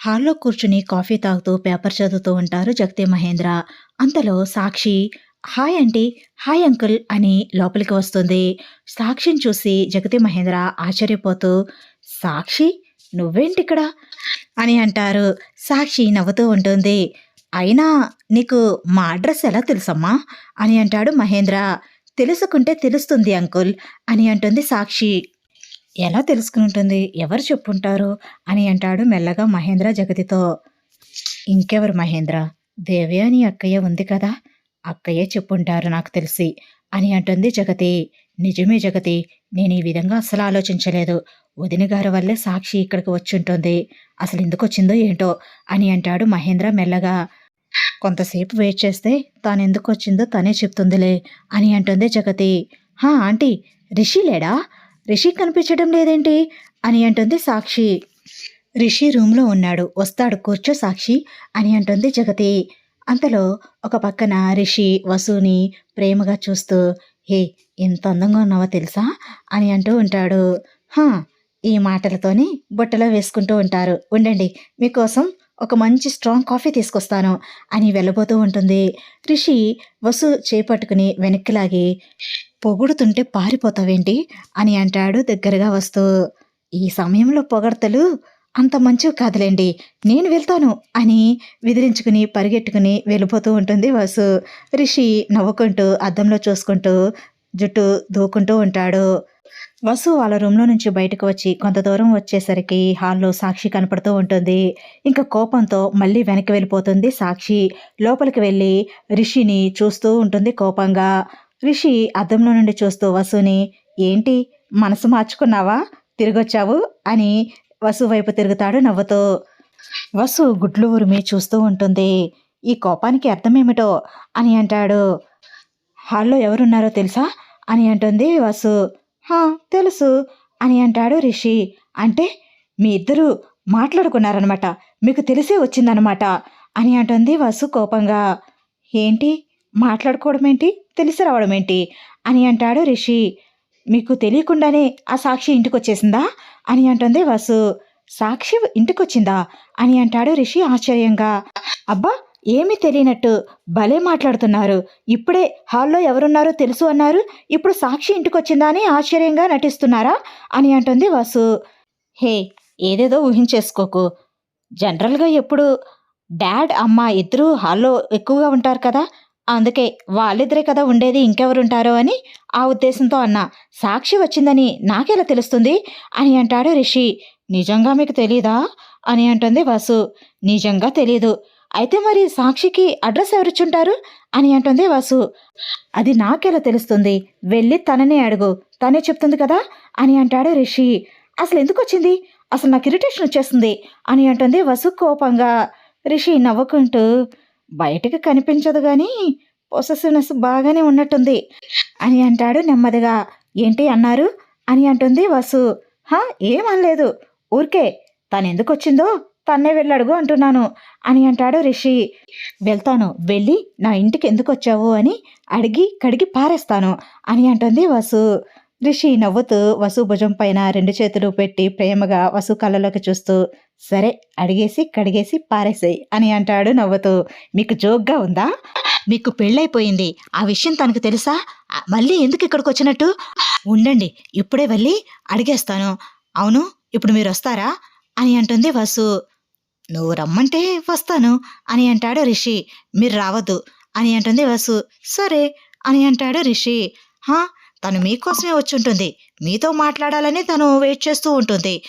హాల్లో కూర్చుని కాఫీ తాగుతూ పేపర్ చదువుతూ ఉంటారు జగతి మహేంద్ర. అంతలో Sakshi hi aunty hi uncle అని లోపలికి వస్తుంది. సాక్షిని చూసి జగతి మహేంద్ర ఆశ్చర్యపోతూ సాక్షి నువ్వేంటిక్కడ? అని అంటారు. సాక్షి నవ్వుతూ ఉంటుంది. అయినా నీకు మా అడ్రస్ ఎలా తెలుసమ్మా? అని అంటాడు మహేంద్ర. తెలుసుకుంటే తెలుస్తుంది అంకుల్ అని అంటుంది సాక్షి. ఎలా తెలుసుకుని ఉంటుంది ఎవరు చెప్పుంటారు? అని అంటాడు మెల్లగా మహేంద్ర జగతితో. ఇంకెవరు మహేంద్ర? దేవి అని అక్కయ్య ఉంది కదా? అక్కయ్యే చెప్పుంటారు నాకు తెలిసి అని అంటుంది జగతి. నిజమే జగతి నేను ఈ విధంగా అసలు ఆలోచించలేదు. వదిన గారి వల్లే సాక్షి ఇక్కడికి వచ్చుంటుంది. అసలు ఎందుకు వచ్చిందో ఏంటో అని అంటాడు మహేంద్ర మెల్లగా. కొంతసేపు వెయిట్ చేస్తే తాను ఎందుకు వచ్చిందో తనే చెప్తుందిలే అని అంటుంది జగతి. హా ఆంటీ రిషి లేడా? రిషి కనిపించడం లేదేంటి? అని అంటుంది సాక్షి. రిషి రూమ్లో ఉన్నాడు. వస్తాడు. కూర్చో సాక్షి అని అంటుంది జగతి. అంతలో ఒక పక్కన రిషి వసుని ప్రేమగా చూస్తూ హే ఎంత అందంగా ఉన్నావో తెలుసా? అని అంటూ ఉంటాడు. హా ఈ మాటలతోని బుట్టలో వేసుకుంటూ ఉంటారు. ఉండండి మీకోసం ఒక మంచి స్ట్రాంగ్ కాఫీ తీసుకొస్తాను అని వెళ్ళబోతూ ఉంటుంది. రిషి వసు చేపట్టుకుని వెనక్కి లాగి పొగుడుతుంటే పారిపోతావేంటి? అని అంటాడు దగ్గరగా వస్తూ. ఈ సమయంలో పొగడతలు అంత మంచివి కాదులేండి నేను వెళ్తాను అని విదిరించుకుని పరిగెట్టుకుని వెళ్ళిపోతూ ఉంటుంది వసు. రిషి నవ్వుకుంటూ అద్దంలో చూసుకుంటూ జుట్టు దూకుంటూ ఉంటాడు. వసు వాళ్ళ రూమ్లో నుంచి బయటకు వచ్చి కొంత దూరం వచ్చేసరికి హాల్లో సాక్షి కనపడుతూ ఉంటుంది. ఇంకా కోపంతో మళ్ళీ వెనక్కి వెళ్ళిపోతుంది సాక్షి. లోపలికి వెళ్ళి రిషిని చూస్తూ ఉంటుంది కోపంగా. రిషి అద్దంలో నుండి చూస్తూ వసుని ఏంటి మనసు మార్చుకున్నావా? తిరిగొచ్చావు? అని వసు వైపు తిరుగుతాడు నవ్వుతూ. వసు గుడ్లు ఉరిమి చూస్తూ ఉంటుంది. ఈ కోపానికి అర్థమేమిటో? అని అంటాడు. హాల్లో ఎవరున్నారో తెలుసా? అని అంటుంది వసు. హా తెలుసు అని అంటాడు రిషి. అంటే మీ ఇద్దరు మాట్లాడుకున్నారనమాట. మీకు తెలిసే వచ్చిందనమాట అని అంటుంది వసు కోపంగా. ఏంటి? మాట్లాడుకోవడం ఏంటి తెలిసి రావడం ఏంటి అని అంటాడు రిషి. మీకు తెలియకుండానే ఆ సాక్షి ఇంటికి వచ్చేసిందా అని అంటుంది వసు. సాక్షి ఇంటికి వచ్చిందా అని అంటాడు రిషి ఆశ్చర్యంగా. అబ్బా ఏమీ తెలియనట్టు భలే మాట్లాడుతున్నారు. ఇప్పుడే హాల్లో ఎవరున్నారో తెలుసు అన్నారు. ఇప్పుడు సాక్షి ఇంటికి వచ్చిందా అని ఆశ్చర్యంగా నటిస్తున్నారా అని అంటుంది వాసు. హే ఏదేదో ఊహించేసుకోకు. జనరల్గా ఎప్పుడు డాడ్ అమ్మ ఇద్దరూ హాల్లో ఎక్కువగా ఉంటారు కదా. అందుకే వాళ్ళిద్దరే కదా ఉండేది ఇంకెవరుంటారో అని ఆ ఉద్దేశంతో అన్నా. సాక్షి వచ్చిందని నాకెలా తెలుస్తుంది? అని అంటాడు రిషి. నిజంగా మీకు తెలీదా? అని అంటుంది వాసు. నిజంగా తెలీదు. అయితే మరి సాక్షికి అడ్రస్ ఎవరిచ్చుంటారు? అని అంటుంది వాసు. అది నాకెలా తెలుస్తుంది? వెళ్ళి తననే అడుగు. తనే చెప్తుంది కదా? అని అంటాడు రిషి. అసలు ఎందుకు వచ్చింది అసలు నాకు ఇరిటేషన్ వచ్చేస్తుంది అని అంటుంది వసు కోపంగా. రిషి నవ్వుకుంటూ బయటకు కనిపించదు కానీ పొసెసివ్నెస్ బాగానే ఉన్నట్టుంది అని అంటాడు నెమ్మదిగా. ఏంటి అన్నారు? అని అంటుంది వసు. హా ఏమనలేదు. ఊరికే తను ఎందుకు వచ్చిందో తన్నే వెళ్ళడుగు అంటున్నాను. అని అంటాడు రిషి. వెళ్తాను. వెళ్ళి నా ఇంటికి ఎందుకు వచ్చావు అని అడిగి కడిగి పారేస్తాను అని అంటుంది వసు. రిషి నవ్వుతూ వసు భుజం పైన రెండు చేతులు పెట్టి ప్రేమగా వసు కళ్ళలోకి చూస్తూ సరే అడిగేసి కడిగేసి పారేసేయి అని అంటాడు నవ్వుతూ. మీకు జోక్గా ఉందా? మీకు పెళ్ళైపోయింది. ఆ విషయం తనకు తెలుసా? మళ్ళీ ఎందుకు ఇక్కడికి వచ్చినట్టు? ఉండండి ఇప్పుడే వెళ్ళి అడిగేస్తాను. అవును ఇప్పుడు మీరు వస్తారా? అని అంటుంది వసు. నువ్వు రమ్మంటే వస్తాను అని అంటాడు రిషి. మీరు రావద్దు అని అంటుంది వసు. సరే అని అంటాడు రిషి. హా తను మీకోసమే వచ్చి ఉంటుంది మీతో మాట్లాడాలని తను వెయిట్ చేస్తూ ఉంటుంది.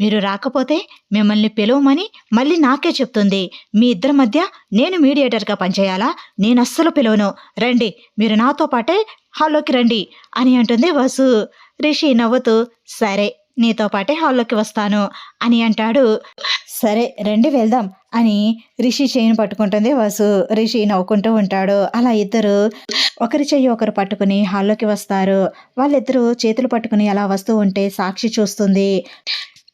మీరు రాకపోతే మిమ్మల్ని పిలవమని మళ్ళీ నాకే చెప్తుంది. మీ ఇద్దరి మధ్య నేను మీడియేటర్గా పనిచేయాలా? నేను అస్సలు పిలవను. రండి మీరు నాతో పాటే హాల్లోకి రండి అని అంటుంది వసు. రిషి నవ్వుతూ సరే నీతో పాటే హాల్లోకి వస్తాను అని అంటాడు. సరే రండి వెళ్దాం అని రిషి చేయిని పట్టుకుంటుంది. వసు రిషి నవ్వుకుంటూ ఉంటాడు. అలా ఇద్దరు ఒకరి చెయ్యి ఒకరు పట్టుకుని హాల్లోకి వస్తారు. వాళ్ళిద్దరూ చేతులు పట్టుకుని అలా వస్తూ ఉంటే సాక్షి చూస్తుంది.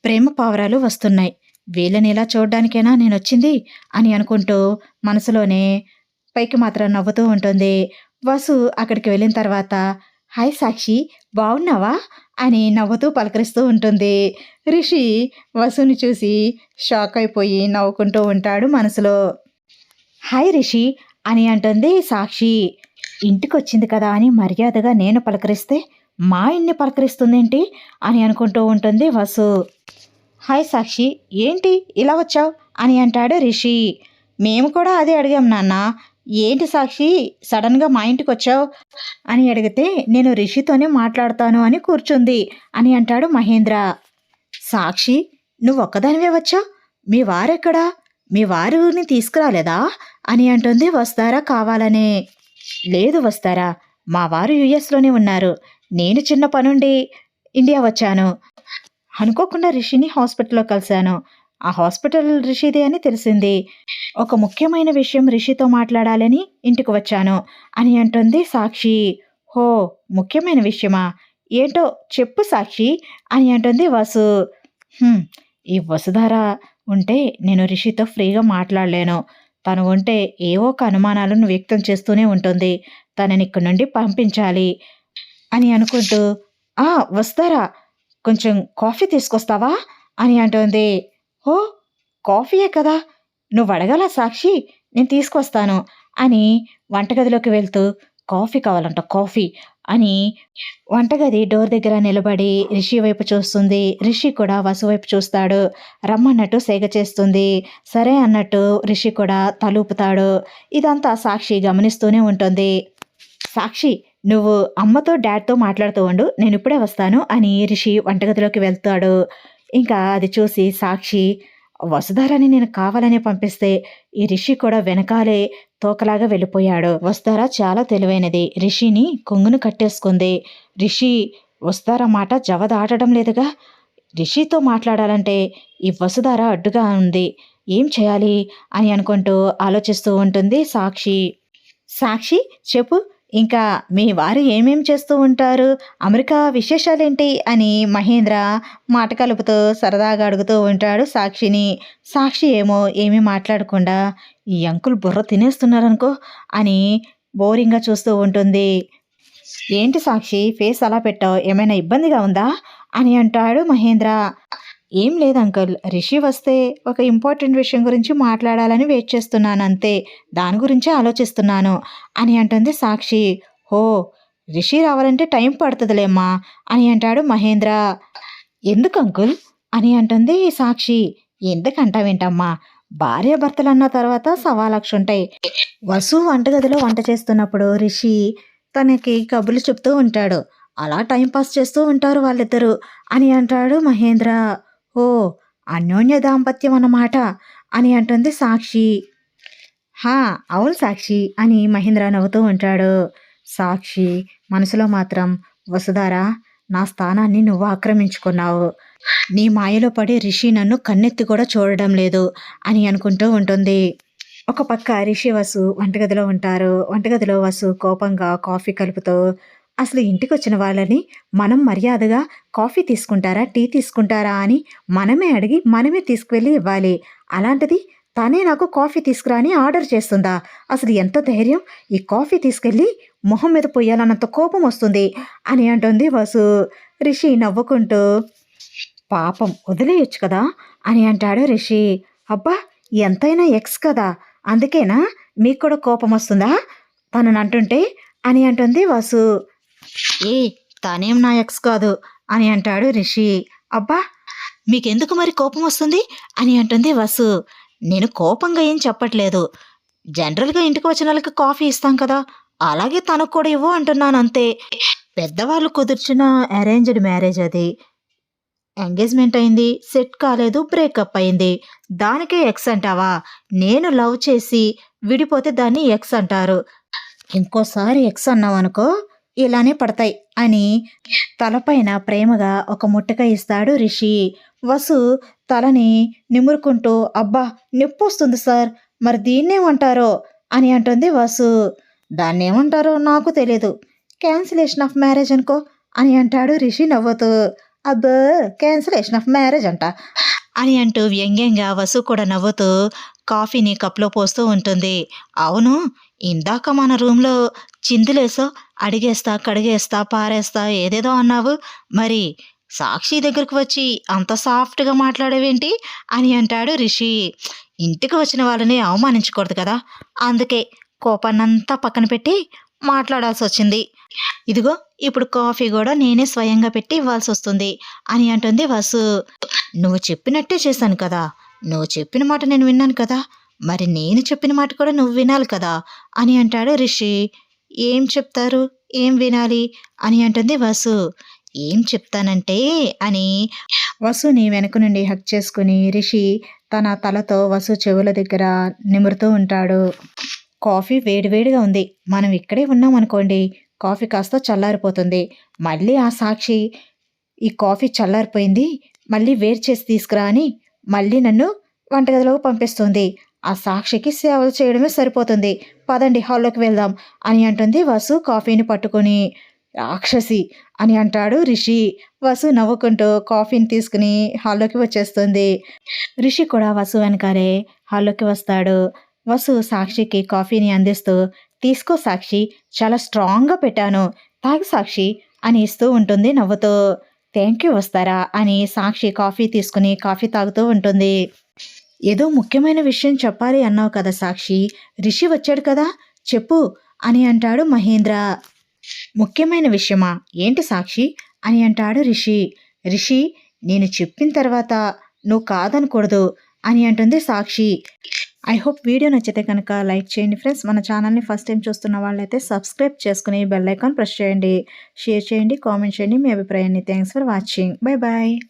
ప్రేమ పావురాలు వస్తున్నాయి. వీళ్ళని ఇలా చూడడానికైనా నేను వచ్చింది? అని అనుకుంటూ మనసులోనే పైకి మాత్రం నవ్వుతూ ఉంటుంది. వసు అక్కడికి వెళ్ళిన తర్వాత హాయ్ సాక్షి బాగున్నావా అని నవ్వుతూ పలకరిస్తూ ఉంటుంది. రిషి వసుని చూసి షాక్ అయిపోయి నవ్వుకుంటూ ఉంటాడు మనసులో. హాయ్ రిషి అని అంటుంది సాక్షి. ఇంటికి వచ్చింది కదా అని మర్యాదగా నేను పలకరిస్తే మా ఇన్ని పలకరిస్తుందేంటి? అని అనుకుంటూ ఉంటుంది వసు. హాయ్ సాక్షి ఏంటి ఇలా వచ్చావు? అని అంటాడు రిషి. మేము కూడా అదే అడిగాం నాన్న ఏంటి సాక్షి? సడన్గా మా ఇంటికి వచ్చావు అని అడిగితే నేను రిషితోనే మాట్లాడతాను అని కూర్చుంది అని అంటాడు మహేంద్ర. సాక్షి నువ్వు ఒక్కదానివే వచ్చావు? మీ వారెక్కడా? మీ వారిని తీసుకురాలేదా? అని అంటుంది వస్తారా కావాలనే. లేదు వస్తారా మా వారు యుఎస్లోనే ఉన్నారు. నేను చిన్న పనుండి ఇండియా వచ్చాను. అనుకోకుండా రిషిని హాస్పిటల్లో కలిశాను. ఆ హాస్పిటల్ రిషిదే అని తెలిసింది. ఒక ముఖ్యమైన విషయం రిషితో మాట్లాడాలని ఇంటికి వచ్చాను అని అంటుంది సాక్షి. హో ముఖ్యమైన విషయమా? ఏంటో చెప్పు సాక్షి అని అంటుంది వసు. ఈ వసుధార ఉంటే నేను రిషితో ఫ్రీగా మాట్లాడలేను. తను ఉంటే ఏవో ఒక అనుమానాలను వ్యక్తం చేస్తూనే ఉంటుంది. తనని ఇక్కడి నుండి పంపించాలి అని అనుకుంటూ ఆ వస్తారా కొంచెం కాఫీ తీసుకొస్తావా? అని అంటుంది. ఓ కాఫీయే కదా. నువ్వు అడగల సాక్షి? నేను తీసుకొస్తాను అని వంటగదిలోకి వెళ్తూ కాఫీ కావాలంట కాఫీ అని వంటగది డోర్ దగ్గర నిలబడి రిషి వైపు చూస్తుంది. రిషి కూడా వసు వైపు చూస్తాడు. రమ్మన్నట్టు సేగ చేస్తుంది. సరే అన్నట్టు రిషి కూడా తలూపుతాడు ఇదంతా సాక్షి గమనిస్తూనే ఉంటుంది. సాక్షి నువ్వు అమ్మతో డాడ్తో మాట్లాడుతూ ఉండు. నేను ఇప్పుడే వస్తాను అని రిషి వంటగదిలోకి వెళ్తాడు. ఇంకా అది చూసి సాక్షి వసుధారాని నేను కావాలనే పంపిస్తే ఈ రిషి కూడా వెనకాలే తోకలాగా వెళ్ళిపోయాడు. వస్తారా చాలా తెలివైనది. రిషిని కొంగును కట్టేసుకుంది. రిషి వస్తారా మాట జవ దాటడం లేదుగా? రిషితో మాట్లాడాలంటే ఈ వసుధార అడ్డుగా ఉంది. ఏం చేయాలి? అని అనుకుంటూ ఆలోచిస్తూ ఉంటుంది సాక్షి. సాక్షి చెప్పు. ఇంకా మీ వారు ఏమేం చేస్తూ ఉంటారు? అమెరికా విశేషాలేంటి? అని మహేంద్ర మాట కలుపుతూ సరదాగా అడుగుతూ ఉంటాడు సాక్షిని. సాక్షి ఏమో ఏమీ మాట్లాడకుండా ఈ అంకుల్ బుర్ర తినేస్తున్నారనుకో అని బోరింగ్గా చూస్తూ ఉంటుంది. ఏంటి సాక్షి ఫేస్ అలా పెట్టావు ఏమైనా ఇబ్బందిగా ఉందా? అని అంటాడు మహేంద్ర. ఏం లేదు అంకుల్. రిషి వస్తే ఒక ఇంపార్టెంట్ విషయం గురించి మాట్లాడాలని వెయిట్ చేస్తున్నాను అంతే. దాని గురించే ఆలోచిస్తున్నాను అని అంటుంది సాక్షి. హో రిషి రావాలంటే టైం పడుతుందిలేమ్మా అని అంటాడు మహేంద్ర. ఎందుకు అంకుల్? అని అంటుంది సాక్షి. ఎందుకంటావేంటమ్మా? భార్యాభర్తలు అన్న తర్వాత సవాలక్ష ఉంటాయి. వసు వంటగదిలో వంట చేస్తున్నప్పుడు రిషి తనకి కబుర్లు చెప్తూ ఉంటాడు. అలా టైం పాస్ చేస్తూ ఉంటారు వాళ్ళిద్దరూ అని అంటాడు మహేంద్ర. ఓ అన్యోన్య దాంపత్యం అన్నమాట అని అంటుంది సాక్షి. హా అవును సాక్షి అని మహేంద్ర నవ్వుతూ ఉంటాడు. సాక్షి మనసులో మాత్రం వసుధారా నా స్థానాన్ని నువ్వు ఆక్రమించుకున్నావు. నీ మాయలో పడి రిషి నన్ను కన్నెత్తి కూడా చూడడం లేదు అని అనుకుంటూ ఉంటుంది. ఒక పక్క రిషి వసు వంటగదిలో ఉంటారు. వంటగదిలో వసు కోపంగా కాఫీ కలుపుతూ అసలు ఇంటికి వచ్చిన వాళ్ళని మనం మర్యాదగా కాఫీ తీసుకుంటారా టీ తీసుకుంటారా అని మనమే అడిగి మనమే తీసుకువెళ్ళి ఇవ్వాలి. అలాంటిది తనే నాకు కాఫీ తీసుకురా అని ఆర్డర్ చేస్తుందా? అసలు ఎంత ధైర్యం? ఈ కాఫీ తీసుకెళ్ళి మొహం మీద పొయ్యాలన్నంత కోపం వస్తుంది అని అంటుంది వసు. రిషి నవ్వుకుంటూ పాపం వదిలేయొచ్చు కదా అని అంటాడు రిషి. అబ్బా ఎంతైనా ఎక్స్ కదా అందుకేనా? మీకు కూడా కోపం వస్తుందా? తనని అంటుంటే అని అంటుంది వసు. ఏ తనేం నా ఎక్స్ కాదు అని అంటాడు రిషి. అబ్బా మీకెందుకు మరి కోపం వస్తుంది అని అంటుంది వసు. నేను కోపంగా ఏం చెప్పట్లేదు. జనరల్గా ఇంటికి వచ్చిన వాళ్ళకి కాఫీ ఇస్తాం కదా అలాగే తనకు కూడా ఇవ్వు అంటున్నాను అంతే. పెద్దవాళ్ళు కుదిర్చిన అరేంజ్డ్ మ్యారేజ్ అది. ఎంగేజ్మెంట్ అయింది సెట్ కాలేదు బ్రేకప్ అయింది. దానికే ఎక్స్ అంటావా? నేను లవ్ చేసి విడిపోతే దాన్ని ఎక్స్ అంటారు. ఇంకోసారి ఎక్స్ అన్నావు అనుకో ఇలానే పడతాయి అని తలపైన ప్రేమగా ఒక ముట్టక ఇస్తాడు రిషి. వసు తలని నిమురుకుంటూ అబ్బా నొప్పి వస్తుంది సార్. మరి దీన్నేమంటారో? అని అంటుంది వసు. దాన్నేమంటారో నాకు తెలియదు క్యాన్సిలేషన్ ఆఫ్ మ్యారేజ్ అనుకో అని అంటాడు రిషి నవ్వుతూ. అబ్బో క్యాన్సిలేషన్ ఆఫ్ మ్యారేజ్ అంట అని అంటూ వ్యంగ్యంగా వసు కూడా నవ్వుతూ కాఫీని కప్‌లో పోస్తూ ఉంటుంది. అవును. ఇందాక మన రూమ్‌లో చిందులేసో అడిగేస్తా, కడిగేస్తా, పారేస్తా ఏదేదో అన్నావు. మరి సాక్షి దగ్గరకు వచ్చి అంత సాఫ్ట్‌గా మాట్లాడావేంటి? అని అంటాడు రిషి. ఇంటికి వచ్చిన వాళ్ళని అవమానించకూడదు కదా! అందుకే కోపాన్నంతా పక్కన పెట్టి మాట్లాడాల్సి వచ్చింది ఇదిగో ఇప్పుడు కాఫీ కూడా నేనే స్వయంగా పెట్టి ఇవ్వాల్సి వస్తుంది అని అంటుంది వసు. నువ్వు చెప్పినట్టే చేశాను కదా! నువ్వు చెప్పిన మాట నేను విన్నాను కదా! మరి నేను చెప్పిన మాట కూడా నువ్వు వినాలి కదా! అని అంటాడు రిషి. ఏం చెప్తారు? ఏం వినాలి? అని అంటుంది వసు. ఏం చెప్తానంటే అని వసుని వెనక నుండి హక్ చేసుకుని రిషి తన తలతో వసు చెవుల దగ్గర నిమురుతూ ఉంటాడు. కాఫీ వేడివేడిగా ఉంది. మనం ఇక్కడే ఉన్నామనుకోండి కాఫీ కాస్త చల్లారిపోతుంది. మళ్ళీ ఆ సాక్షి ఈ కాఫీ చల్లారిపోయింది. మళ్ళీ వేడి చేసి తీసుకురా అని మళ్ళీ నన్ను వంటగదిలోకి పంపిస్తుంది. ఆ సాక్షికి సేవలు చేయడమే సరిపోతుంది. పదండి హాల్లోకి వెళ్దాం అని అంటుంది వసు కాఫీని పట్టుకొని. రాక్షసి అని అంటాడు రిషి. వసు నవ్వుకుంటూ కాఫీని తీసుకుని హాల్లోకి వచ్చేస్తుంది. రిషి కూడా వసు వెనకాలే హాల్లోకి వస్తాడు. వసు సాక్షికి కాఫీని అందిస్తూ తీసుకో సాక్షి చాలా స్ట్రాంగ్‌గా పెట్టాను. తాగు సాక్షి అని ఇస్తూ ఉంటుంది నవ్వుతూ. థ్యాంక్ యూ వస్తారా అని సాక్షి కాఫీ తీసుకుని కాఫీ తాగుతూ ఉంటుంది. ఏదో ముఖ్యమైన విషయం చెప్పాలి అన్నావు కదా సాక్షి. రిషి వచ్చాడు కదా! చెప్పు అని అంటాడు మహేంద్ర. ముఖ్యమైన విషయమా? ఏంటి సాక్షి? అని అంటాడు రిషి. రిషి నేను చెప్పిన తర్వాత నువ్వు కాదనకూడదు అని అంటుంది సాక్షి. ఐ హోప్ వీడియో నచ్చితే కనుక లైక్ చేయండి ఫ్రెండ్స్. మన ఛానల్‌ని ఫస్ట్ టైం చూస్తున్న వాళ్ళైతే సబ్స్క్రైబ్ చేసుకుని బెల్ ఐకాన్ ప్రెస్ చేయండి. షేర్ చేయండి, కామెంట్ చేయండి మీ అభిప్రాయాన్ని. Thanks for watching. Bye bye